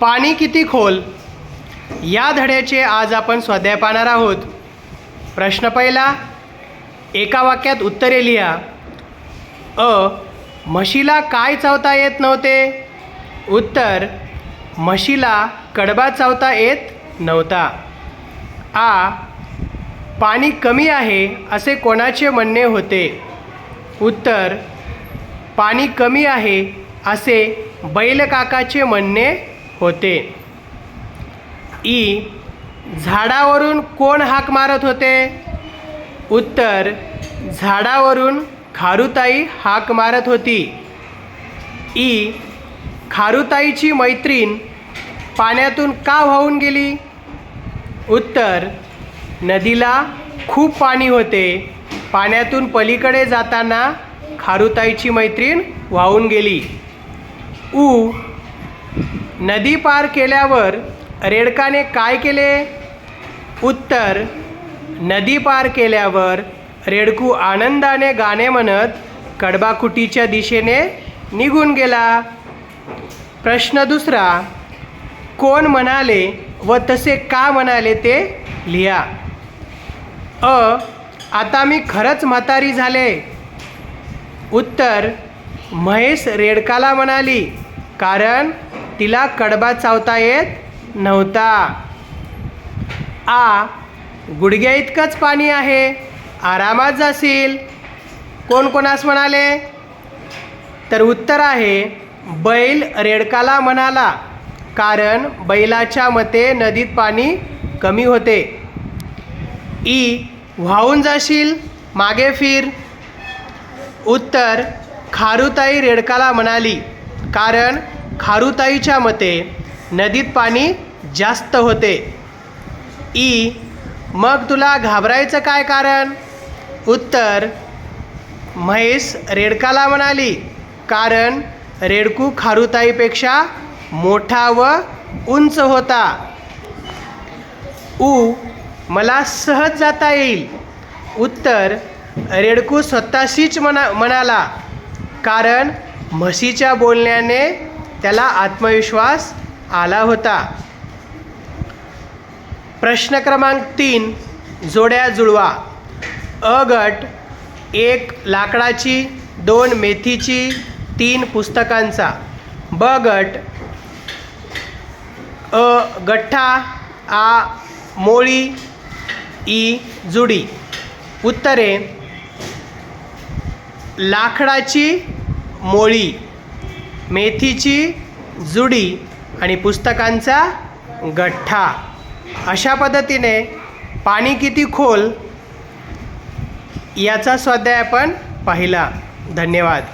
पाणी किती खोल? या धड्याचे आज आपण स्वाध्याय पाहणार आहोत. प्रश्न पहिला एका वाक्यात उत्तरे लिहा. अ म्हशीला काय चावता येत नव्हते? उत्तर म्हशीला कडबा चावता येत नव्हता. आ पाणी कमी आहे असे कोणाचे म्हणणे होते? उत्तर पाणी कमी आहे असे बैलकाकाचे म्हणणे होते. ई झाडावरून कोण हाक मारत होते? उत्तर झाडावरून खारुताई हाक मारत होती. ई खारुताईची मैत्रीण पाण्यातून का वाहून गेली? उत्तर नदीला खूप पाणी होते. पाण्यातून पलीकडे जाताना खारुताईची मैत्रीण वाहून गेली. ऊ नदी पार केल्यावर रेडकाने काय केले? उत्तर नदी पार केल्यावर रेडकू आनंदाने गाणे म्हणत कडबाकुटीच्या दिशेने निघून गेला. प्रश्न दुसरा कोण म्हणाले व तसे का म्हणाले ते लिहा. अ आता मी खरंच म्हातारी झाले. उत्तर महेश रेडकाला म्हणाली कारण तिला कडबा चावता येत नव्हता. आ गुडघ्या इतकंच पाणी आहे. आरामात जाशील. कोण कोणास म्हणाले? तर उत्तर आहे बैल रेडकाला म्हणाला कारण बैलाच्या मते नदीत पाणी कमी होते. ई वाहून जाशील मागे फिर. उत्तर खारुताई रेडकाला म्हणाली कारण खारुताईच्या मते नदीत पाणी जास्त होते. ई. मग तुला घाबरायचं काय कारण? उत्तर. म्हैस रेडकाला म्हणाली कारण रेडकू खारुताईपेक्षा मोठा व उंच होता. ऊ मला सहज जाता येईल. उत्तर. रेडकू स्वतःशीच म्हणा म्हणाला कारण म्हशीच्या बोलण्याने त्याला आत्मविश्वास आला होता. प्रश्न क्रमांक तीन जोड्या जुळवा. अ गट एक लाकडाची दोन मेथीची तीन पुस्तकांचा. ब गट अ गठ्ठा आ मोळी ई जुडी. उत्तरे लाकडाची मोळी. मेथीची जुडी आणि पुस्तकांचा गठ्ठा. अशा पद्धतीने पाणी किती खोल याचा स्वाध्याय आपण पाहिला. धन्यवाद.